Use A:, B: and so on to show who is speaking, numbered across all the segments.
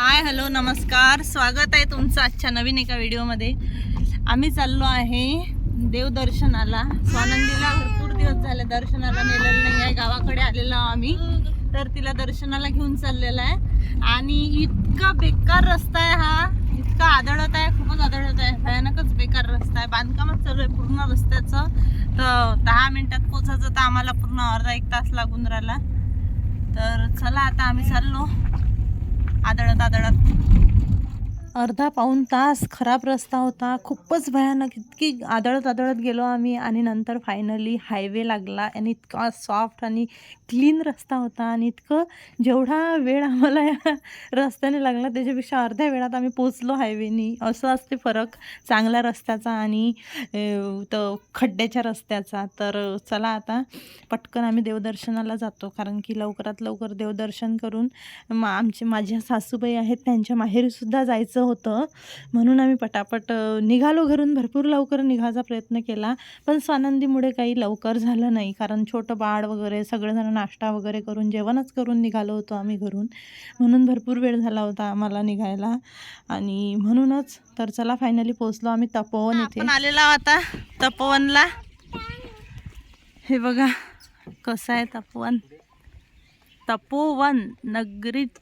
A: Hi hello नमस्कार. स्वागत आहे तुमचं आजच्या नवीन एका व्हिडिओमध्ये. आम्ही चाललो आहे देवदर्शनाला. स्वानंदीला भरपूर दिवस झाले दर्शनाला नेलेलं नाही आहे गावाकडे आलेलो आम्ही. तर तिला दर्शनाला घेऊन चाललेला आहे. आणि इतका बेकार रस्ता आहे हा. इतका आदळत आहे. खूपच आदळत आहे. भयानकच बेकार रस्ता आहे. बांधकामच चालू आहे पूर्ण रस्त्याचं. तर दहा मिनिटात पोचायचं तर आम्हाला पूर्ण अर्धा एक तास लागून राहिला. तर चला आता आम्ही चाललो. आदळत आदळत अर्धा पाऊण तास खराब रस्ता होता. खूपच भयानक. इतकी आदळत आदळत गेलो आम्ही आणि नंतर फायनली हायवे लागला आणि इतका सॉफ्ट आणि क्लीन रस्ता होता आणि इतकं जेवढा वेळ आम्हाला या रस्त्याने लागला त्याच्यापेक्षा अर्ध्या वेळात आम्ही पोचलो हायवेनी असं असते फरक चांगल्या रस्त्याचा आणि तर तो खड्ड्याच्या रस्त्याचा. तर चला आता पटकन आम्ही देवदर्शनाला जातो. कारण की लवकरात लवकर देवदर्शन करून मा आमचे माझ्या सासूबाई आहेत त्यांच्या माहेरीसुद्धा जायचं होतं. म्हणून आम्ही पटापट निघालो घरून. भरपूर लवकर निघायचा प्रयत्न केला. पण स्वानंदीमुळे काही लवकर झालं नाही. कारण छोटं बाळ वगैरे सगळेजण नाश्ता वगैरे करून जेवणच करून निघालो होतो आम्ही घरून. म्हणून भरपूर वेळ झाला होता आम्हाला निघायला. आणि म्हणूनच तर चला फायनली पोचलो आम्ही तपोवन इथे. आलेला आता तपोवनला. हे बघा कसं आहे तपोवन? तपोवन नगरीत.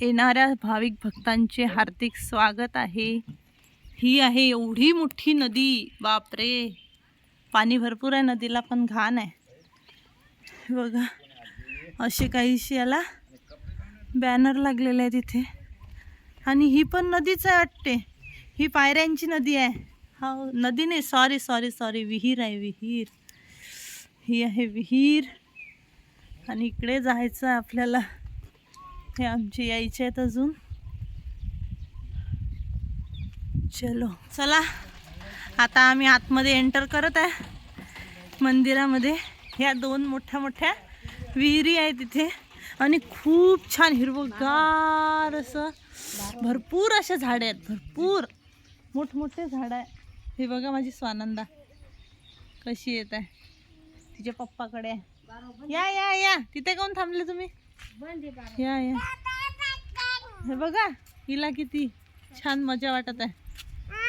A: येणाऱ्या भाविक भक्तांचे हार्दिक स्वागत आहे. ही आहे एवढी मोठी नदी. बापरे! पाणी भरपूर आहे नदीला पण घाण आहे. बघा असे काहीशी याला बॅनर लागलेले आहे तिथे आणि ही पण नदीच आहे वाटते. ही पायऱ्यांची नदी आहे. हो नदी नाही सॉरी सॉरी सॉरी विहीर आहे विहीर. ही आहे विहीर. आणि इकडे जायचं आहे आपल्याला. हे आमचे यायचे आहेत अजून. चलो. चला. आता आम्ही आतमध्ये एंटर करत आहे. मंदिरामध्ये. ह्या दोन मोठ्या मोठ्या विहिरी आहे तिथे आणि खूप छान हिरवगार असं भरपूर असे झाडे आहेत. भरपूर. मोठमोठे झाड आहे हे बघा माझी स्वानंदा. कशी येत आहे. तिच्या पप्पाकडे आहे. या या या. तिथे कोण थांबले तुम्ही? या या. हे बघा हिला किती छान मजा वाटत आहे.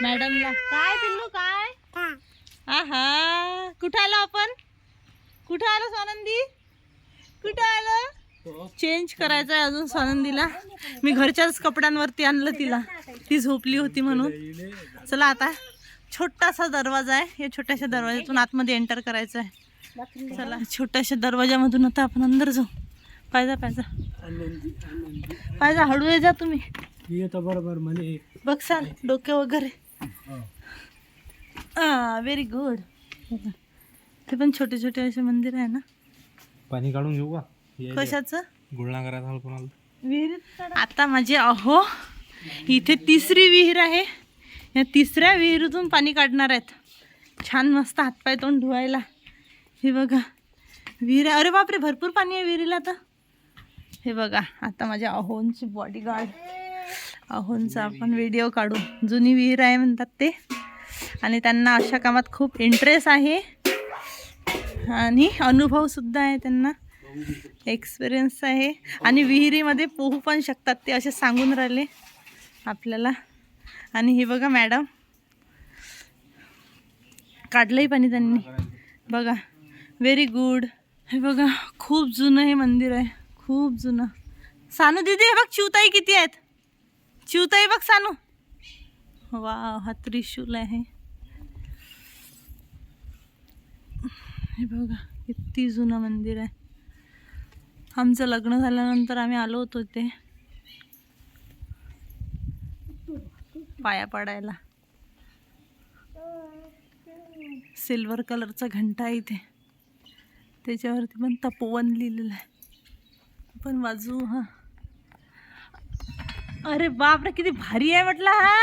A: मॅडमला. काय पिल्लू काय? आहा कुठं आलो आपण? कुठं आलो सानंदी कुठं आलो? चेंज करायचं आहे अजून सानंदीला मी घरच्याच कपड्यांवरती आणलं तिला. ती झोपली होती म्हणून. चला आता छोटासा दरवाजा आहे. या छोट्याशा दरवाजातून आतमध्ये एंटर करायचं आहे चला छोट्याशा दरवाजामधून आता आपण अंदर जाऊ. पाहिजा पाहिजा. पाहिजा हळू ये जा तुम्ही.
B: येतो बरोबर म्हणे
A: बघसाल डोके वगैरे. व्हेरी गुड ते पण छोटे छोटे असे मंदिर आहे ना?
B: पाणी काढून घेऊ का? ये-
A: कशाचं?
B: गुळणा करायचा कोणाला?
A: विहिरीत आता माझे अहो इथे तिसरी विहीर आहे. या तिसऱ्या विहिरीतून पाणी काढणार आहेत. छान मस्त हातपाय तोंड धुवायला. हे बघा. विहीर आहे. अरे बापरे भरपूर पाणी आहे विहिरीला आता. हे बघा आता माझ्या अहोंची बॉडीगार्ड अहोंचा आपण व्हिडिओ काढू. जुनी विहीर आहे म्हणतात ते. आणि त्यांना अशा कामात खूप इंटरेस्ट आहे. आणि अनुभवसुद्धा आहे त्यांना. एक्सपिरियन्स आहे. आणि विहिरीमध्ये पोहू पण शकतात ते असे सांगून राहिले आपल्याला. आणि हे बघा मॅडम काढलंही पाणी त्यांनी. बघा. व्हेरी गुड हे बघा खूप जुनं हे मंदिर आहे. खूप जुनं. सानू दिदी हे बघ चिवताई किती आहेत? चिवताई बघ सानू. वा हा त्रिशूल आहे. हे बघा किती जुनं मंदिर आहे. आमचं लग्न झाल्यानंतर आम्ही आलो होतो ते पाया पडायला. सिल्वर कलरचा घंटा आहे इथे. त्याच्यावरती पण तपोवन लिहिलेलं आहे. पण वाजू हा. अरे बाप रे किती भारी आहे म्हटलं हा.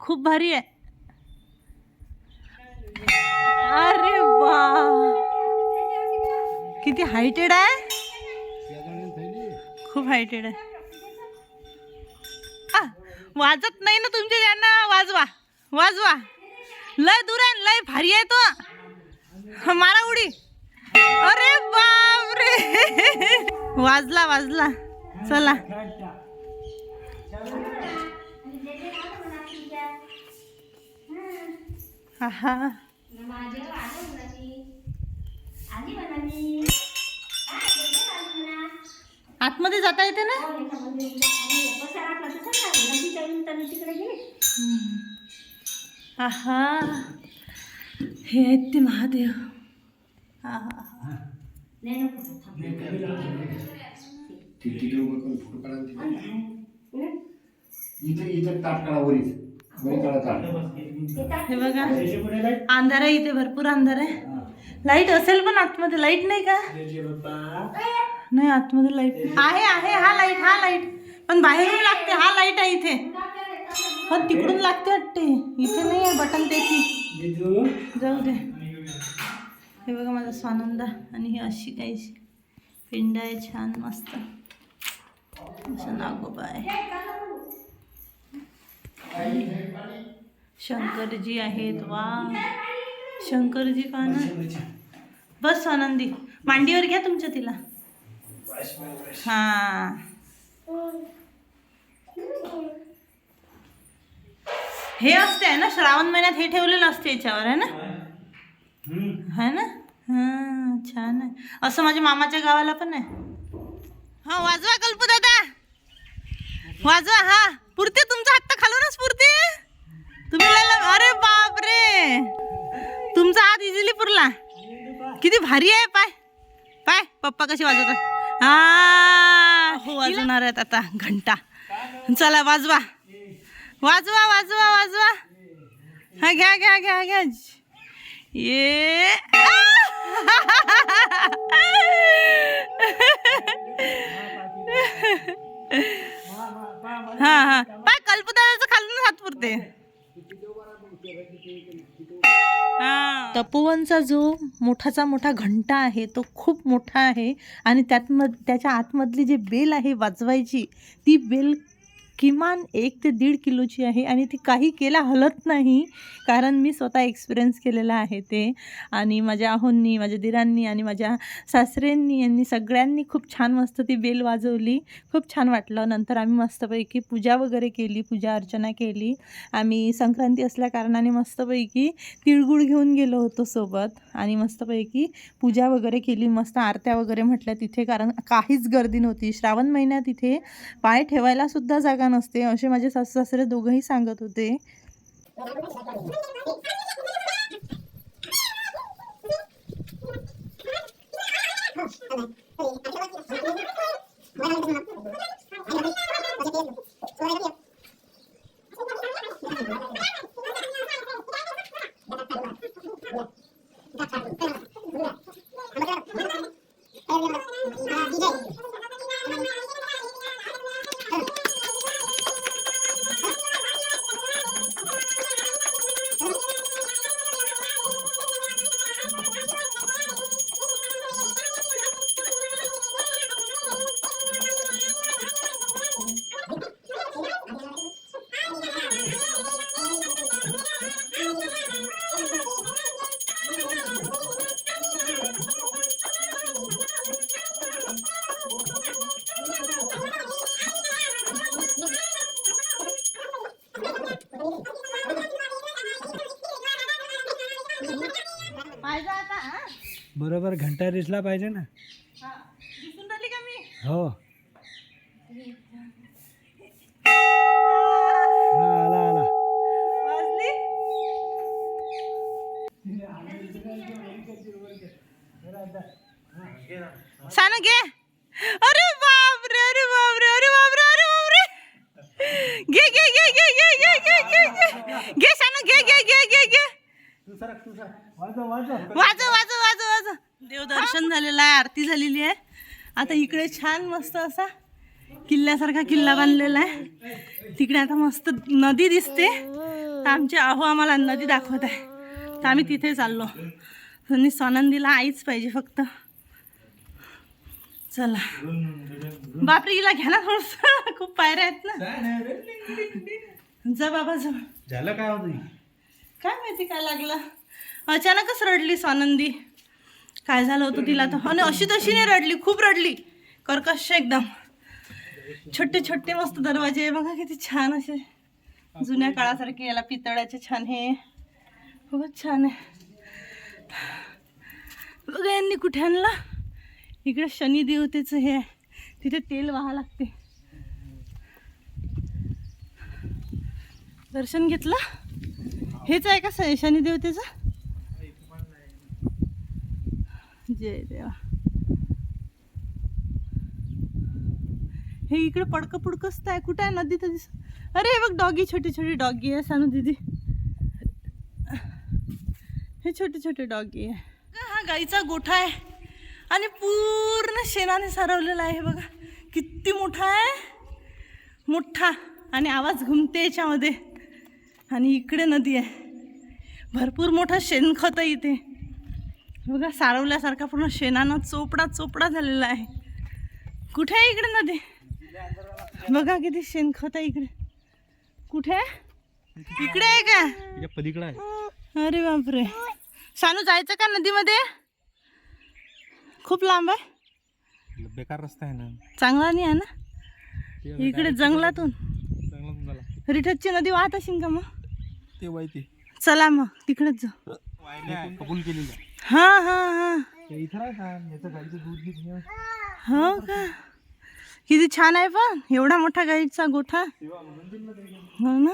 A: खूप भारी आहे. अरे वा. किती हायटेड आहे. खूप हायटेड आहे. आ, वाजत नाही ना तुमच्या ज्यांना वाजवा वाजवा. लय दूर आहे लय भारी आहे तो. मारा उडी. वाजला वाजला. चला. आहा. आतमध्ये जाता येते ना? आहा. हे आहेत ते महादेव. हा हा हा
C: इथे ताट काढा वरीच वरी काढा ताट
A: हे बघा अंधार आहे इथे भरपूर अंधार आहे. लाइट असेल पण आतमध्ये लाइट नाही का? नाही आतमध्ये लाइट आहे आहे हा लाइट हा लाइट पण बाहेरून लागते हा लाइट आहे इथे. पण तिकडून लागते वाटते. इथे नाही आहे बटन त्याची. जाऊ दे. हे बघा माझा स्वानंद आणि ही अशी काही पिंड आहे छान मस्त. असं नागोबा आहे. शंकरजी आहेत वा. शंकरजी का ना? बस आनंदी मांडीवर घ्या तुमच्या तिला. हा. हे असते आहे ना श्रावण महिन्यात हे ठेवलेलं असते याच्यावर आहे ना? है ना? हा छान आहे. असं माझ्या मामाच्या गावाला पण आहे. हा वाजवा कल्पू दादा वाजवा हा. पुरते तुमचा हात तर खालूनच पुरते. तुम्ही अरे बाप अरे बापरे. तुमचा हात इझिली पुरला. किती भारी आहे पाय. पाय पप्पा कशी वाजवतात. हा हो वाजवणार आहेत आता घंटा. चला वाजवा. वाजवा वाजवा वाजवा. हा घ्या घ्या घ्या घ्या. ये. हा हा. पाय कल्पदाचं खालून हात पुरते. तपोवनचा जो मोठाचा मोठा घंटा आहे तो खूप मोठा आहे आणि त्यात मध त्याच्या आतमधली जी बेल आहे वाजवायची ती बेल किमान एक ते दीड किलोची आहे आणि ती काही केला हलत नाही कारण मी स्वतः एक्सपिरियन्स केलेला आहे ते. आणि माझ्या आहोंनी माझ्या दिरांनी आणि माझ्या सासऱ्यांनी यांनी सगळ्यांनी खूप छान मस्त ती बेल वाजवली. खूप छान वाटलं. नंतर आम्ही मस्तपैकी पूजा वगैरे केली पूजा अर्चना केली. आम्ही संक्रांती असल्या कारणाने मस्तपैकी तिळगुळ घेऊन गेलो होतो सोबत आणि मस्तपैकी पूजा वगैरे केली मस्त आरत्या वगैरे म्हटल्या तिथे कारण काहीच गर्दी नव्हती. श्रावण महिन्यात तिथे पाय ठेवायला सुद्धा छान असते. असे माझे सासू सासरे दोघंही सांगत होते.
B: बरोबर घंटा दिसला पाहिजे ना
A: हा.
B: हो हा आला आला
A: वाजली सानू घे अरे बापरे अरे बापरे अरे बापरे अरे बापरे घे घे घे घे घे घे घे घे घे घे सानू घे घे घे घे घे
B: वाजव वाजव
A: वाजव वाजव वाजव देवदर्शन झालेलं आहे आरती झालेली आहे. आता इकडे छान मस्त असा किल्ल्यासारखा किल्ला बांधलेला आहे. तिकडे आता मस्त नदी दिसते. तर आमचे आहो आम्हाला नदी दाखवत आहे. तर आम्ही तिथे चाललो. आणि स्वानंदीला आईच पाहिजे फक्त. चला. बापरे हिला घ्या ना थोडस. खूप पायऱ्या आहेत ना. जा बाबा जा.
B: झालं काय होतं
A: काय माहिती काय लागलं? अचानकच रडली स्वानंदी. काय झालं होतं तिला तर आणि अशी तशी नाही रडली खूप रडली. कर्कश एकदम. छोटे छोटे मस्त दरवाजे बघा किती छान असे जुन्या काळासारखे याला पितळाचे छान हे. खूपच छान आहे. बघा यांनी कुठे आणला? इकडे शनी देवतेचं हे आहे. तिथे तेल व्हा लागते. दर्शन घेतलं? हेच आहे का स- शनी देवतेचं? जय देवा हे इकडे पडकं पुडकंच आहे. कुठं आहे नदी तर दिस अरे हे बघ डॉगी छोटी छोटी डॉगी आहे सानू दिदी. हे छोटे छोटे डॉगी आहे. हा गाईचा गोठा आहे. आणि पूर्ण शेणाने सारवलेला आहे बघा. किती मोठा आहे. मोठा. आणि आवाज घुमते याच्यामध्ये. आणि इकडे नदी आहे. भरपूर मोठं शेणखत आहे इथे. बघा सारवल्यासारखा पूर्ण शेणानं चोपडा चोपडा झालेला आहे. कुठे आहे इकडे नदी? बघा किती शेणखत आहे इकडे. कुठे? आहे इकडे आहे का?
B: पलीकडे आहे.
A: अरे बापरे. सानू जायचं का नदीमध्ये? खूप लांब आहे.
B: बेकार रस्ता आहे ना.
A: चांगला नाही आहे ना? इकडे जंगलातून. रिठतची नदी वाहत असेल का मग?
B: ते वाईते
A: चला मग तिकडेच जाऊ
B: कबूल केलेलं
A: हा हा हा.
B: इथं का? याचं गाईचं दूध घेत
A: हो का? किती छान आहे पण. एवढा मोठा गाईचा गोठा. हो ना?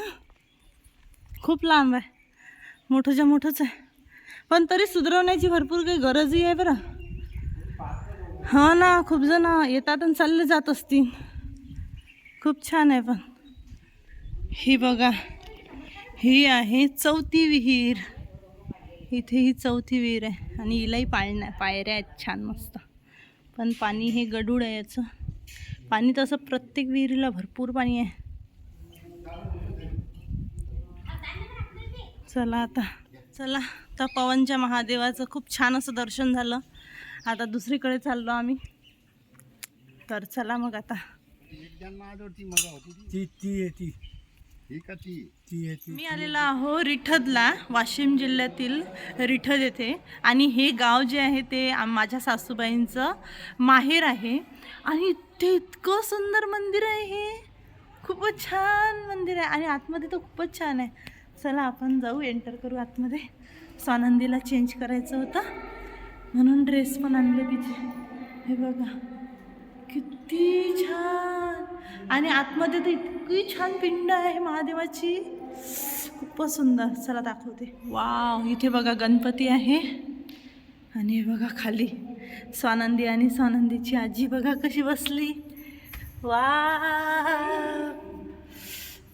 A: खूप लांब आहे. मोठंच्या मोठंच आहे. पण तरी सुधारवण्याची भरपूर काही गरजही आहे बरं. हो ना खूप जण येतात आणि चालले जात असतील. खूप छान आहे पण. ही बघा. ही आहे चौथी विहीर. इथे ही चौथी विहीर आहे आणि हिलाही पाळण्या पायऱ्या आहेत छान मस्त. पण पाणी हे गडूळ आहे याचं. पाणी तसं प्रत्येक विहिरीला भरपूर पाणी आहे. चला आता चला. तर पवनच्या महादेवाचं खूप छान असं दर्शन झालं. आता दुसरीकडे चाललो आम्ही. तर चला मग आता.
B: ती ती ती.
A: मी आलेला आहो. रिठदला वाशिम जिल्ह्यातील रिठद येथे. आणि हे गाव जे आहे ते माझ्या सासूबाईंचं माहेर आहे. आणि ते इतकं सुंदर मंदिर आहे हे. खूपच छान मंदिर आहे. आणि आतमध्ये तर खूपच छान आहे. चला आपण जाऊ एंटर करू आतमध्ये. स्वानंदीला चेंज करायचं होतं. म्हणून ड्रेस पण आणले तिचे हे बघा किती छान. आणि आतमध्ये तर इतकी छान पिंड आहे महादेवाची. खूपच सुंदर. चला दाखवते. वाव इथे बघा गणपती आहे. आणि बघा खाली. स्वानंदी आणि स्वानंदीची आजी बघा कशी बसली. वा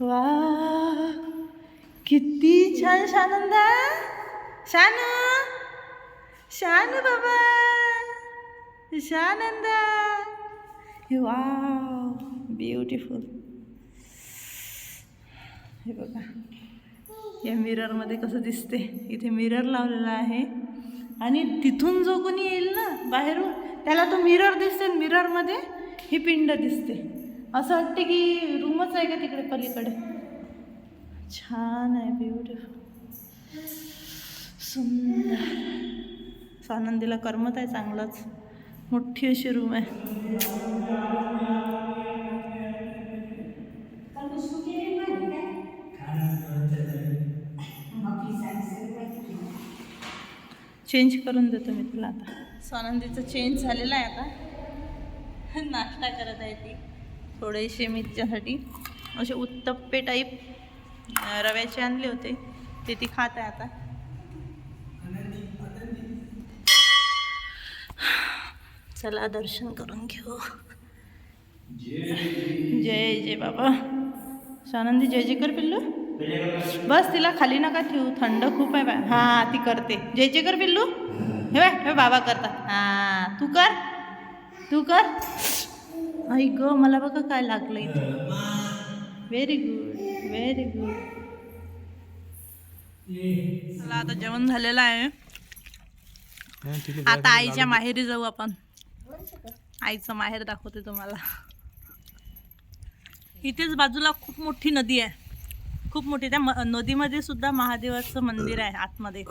A: वा किती छान शानंदा शान. शान बाबा. शानंदा. वाव. ब्युटिफुल हे बघा. या मिररमध्ये कसं दिसते इथे मिरर लावलेला आहे. आणि तिथून जो कोणी येईल ना बाहेरून त्याला तो मिरर दिसते मिररमध्ये ही पिंड दिसते. असं वाटते की रूमच आहे का तिकडे पलीकडे? छान आहे ब्युटिफुल सुंदर. स्वानंदीला करमत आहे चांगलंच. मोठी अशी रूम आहे. चेंज करून देतो मी तुला आता. स्वानंदीचं चेंज झालेलं आहे आता. नाश्ता करत आहे ती. थोडेसे मी तिच्यासाठी असे उत्तप्पे टाईप रव्याचे आणले होते. ते ती खात आहे आता. चला दर्शन करून घेऊ. जय जय बाबा. स्वानंदी जय जय कर पिल्लू? बस तिला खाली नका ठेवू थंड खूप आहे बा हां ती करते. जे जे कर पिल्लू. हे बाय हे बाबा करतात. हां तू कर. तू कर. आई ग मला बघा काय लागलं इथं व्हेरी गुड व्हेरी गुड मला आता जेवण झालेलं आहे. आता आईच्या माहेरी जाऊ आपण. आईचं माहेर दाखवते तुम्हाला. इथेच बाजूला खूप मोठी नदी आहे. खूप मोठी त्या म- नदीमध्ये सुद्धा महादेवाचं मंदिर आहे आतमध्ये.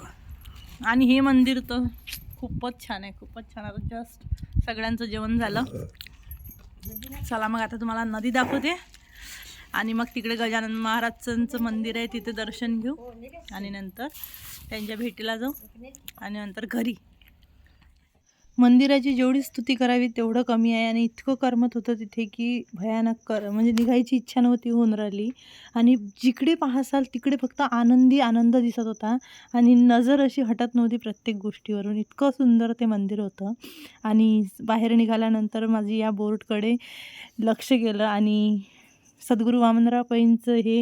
A: आणि हे मंदिर तर खूपच छान आहे खूपच छान आता जस्ट सगळ्यांचं जेवण झालं. चला मग आता तुम्हाला नदी दाखवते. आणि मग तिकडे गजानन महाराजांचं मंदिर आहे तिथे दर्शन घेऊ. आणि नंतर त्यांच्या भेटीला जाऊ. आणि नंतर घरी. मंदिराची जेवढी स्तुती करावी तेवढं कमी आहे आणि इतकं करमत होतं तिथे की भयानक कर म्हणजे निघायची इच्छा नव्हती होऊन राहिली. आणि जिकडे पाहसाल तिकडे फक्त आनंदी आनंद दिसत होता. आणि नजर अशी हटत नव्हती प्रत्येक गोष्टीवरून. इतकं सुंदर ते मंदिर होतं. आणि बाहेर निघाल्यानंतर माझी या बोर्डकडे लक्ष गेलं आणि सद्गुरू वामनराव पैंचं हे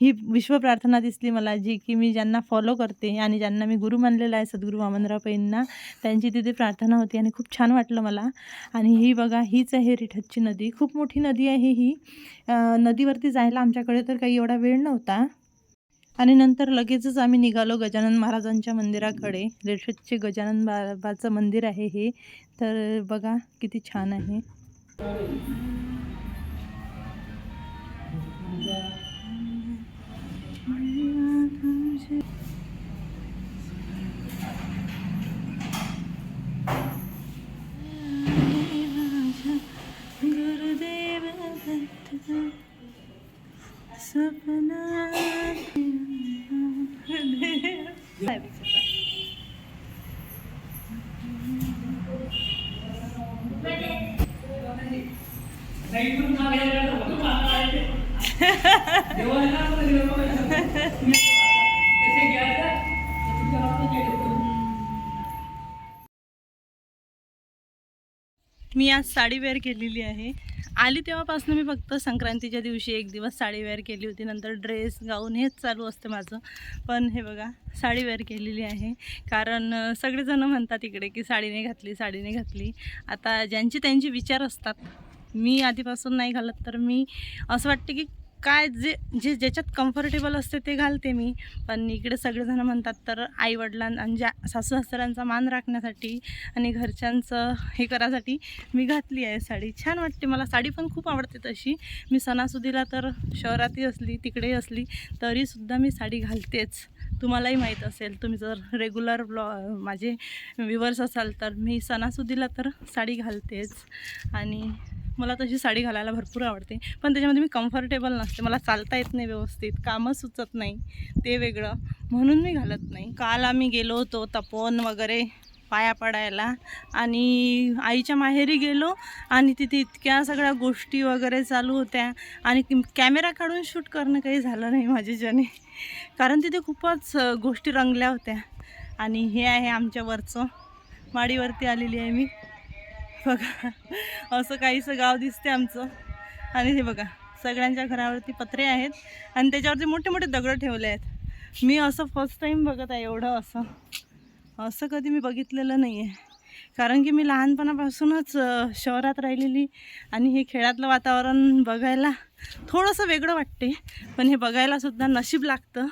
A: ही विश्वप्रार्थना दिसली मला जी की मी ज्यांना फॉलो करते आणि ज्यांना मी गुरु मानलेलं आहे सद्गुरू वामनराव पैंना त्यांची तिथे प्रार्थना होती आणि खूप छान वाटलं मला. आणि ही बघा हीच आहे रिठतची नदी. खूप मोठी नदी आहे ही. नदीवरती जायला आमच्याकडे तर काही एवढा वेळ नव्हता. आणि नंतर लगेचच आम्ही निघालो गजानन महाराजांच्या मंदिराकडे. रेठतचे गजानन बाबाचं मंदिर आहे हे. तर बघा किती छान आहे. ハハハハハ! मी आज साडी वेअर केलेली आहे. आली तेव्हापासून मी फक्त संक्रांतीच्या दिवशी एक दिवस साडी वेअर केली होती. नंतर ड्रेस गाऊन हेच चालू असतं माझं. पण हे बघा साडी वेअर केलेली आहे. कारण सगळेजणं म्हणतात इकडे की साडीने घातली साडीने घातली. आता ज्यांचे त्यांचे विचार असतात मी आधीपासून नाही घालत तर मी असं वाटते की काय जे जे ज्याच्यात कम्फर्टेबल असते ते घालते मी. पण इकडे सगळेजण म्हणतात तर आईवडिलां आणि ज्या सासू सासऱ्यांचा मान राखण्यासाठी आणि घरच्यांचं हे करायसाठी मी घातली आहे साडी. छान वाटते मला साडी पण खूप आवडते तशी. मी सणासुदीला तर शहरातही असली तिकडेही असली तरीसुद्धा मी साडी घालतेच. तुम्हालाही माहीत असेल तुम्ही जर रेग्युलर ब्लॉ माझे व्हिवर्स असाल तर मी सणासुदीला तर साडी घालतेच. आणि मला तशी साडी घालायला भरपूर आवडते. पण त्याच्यामध्ये मी कम्फर्टेबल नसते. मला चालता येत नाही व्यवस्थित. कामं सुचत नाही. ते वेगळं. म्हणून मी घालत नाही. काल आम्ही गेलो होतो तपोवन वगैरे पाया पडायला. आणि आईच्या माहेरी गेलो आणि तिथे इतक्या सगळ्या गोष्टी वगैरे चालू होत्या. आणि कॅमेरा काढून शूट करणं काही झालं नाही माझ्याच्याने. कारण तिथे खूपच गोष्टी रंगल्या होत्या. आणि हे आहे आमच्या वरचं. माडीवरती आलेली आहे मी. बघा. असं काहीसं गाव दिसते आमचं. आणि हे बघा सगळ्यांच्या घरावरती पत्रे आहेत आणि त्याच्यावरती मोठे मोठे दगड ठेवले आहेत. मी असं फर्स्ट टाईम बघत आहे एवढं असं. असं कधी मी बघितलेलं नाही आहे कारण की मी लहानपणापासूनच शहरात राहिलेली आणि हे खेळातलं वातावरण बघायला थोडंसं वेगळं वाटते. पण हे बघायलासुद्धा नशीब लागतं.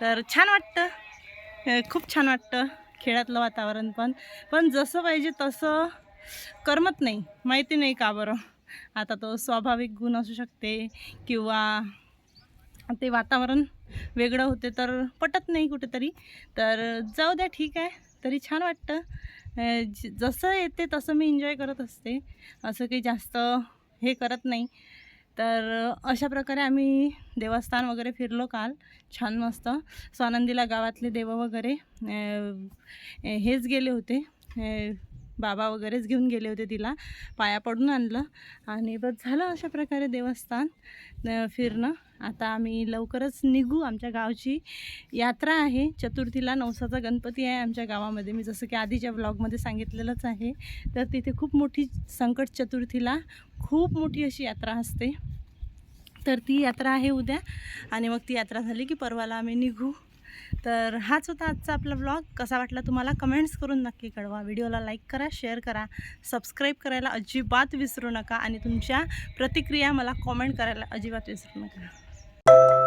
A: तर छान वाटतं. खूप छान वाटतं खेळातलं वातावरण पण. पण जसं पाहिजे तसं करमत नाही. माहिती नाही का बरं? आता तो स्वाभाविक गुण असू शकते किंवा ते वातावरण वेगळं होते तर पटत नाही कुठेतरी. तर जाऊ द्या ठीक आहे. तरी छान वाटतं. ज- जसं येते तसं मी एन्जॉय करत असते. असं काही जास्त हे करत नाही. तर अशा प्रकारे आम्ही देवस्थान वगैरे फिरलो काल. छान मस्त. स्वानंदीला गावातले देव वगैरे हेच गेले होते. बाबा वगैरेच घेऊन गेले होते तिला. पाया पडून आणलं. आणि बस झालं अशा प्रकारे देवस्थान फिरणं. आता आम्ही लवकरच निघू. आमच्या गावची यात्रा आहे. चतुर्थीला नवसाचा गणपती आहे आमच्या गावामध्ये. मी जसं की आधीच्या ब्लॉगमध्ये सांगितलेलंच आहे. तर तिथे खूप मोठी संकट चतुर्थीला खूप मोठी अशी यात्रा असते. तर ती यात्रा आहे उद्या. आणि मग ती यात्रा झाली की परवाला आम्ही निघू. तर हाच होता आजचा आपला ब्लॉग कसा वाटला तुम्हाला कमेंट्स करून नक्की कळवा. व्हिडिओला लाईक करा शेअर करा. सबस्क्राईब करायला अजिबात विसरू नका आणि तुमच्या प्रतिक्रिया मला कॉमेंट करायला अजिबात विसरू नका.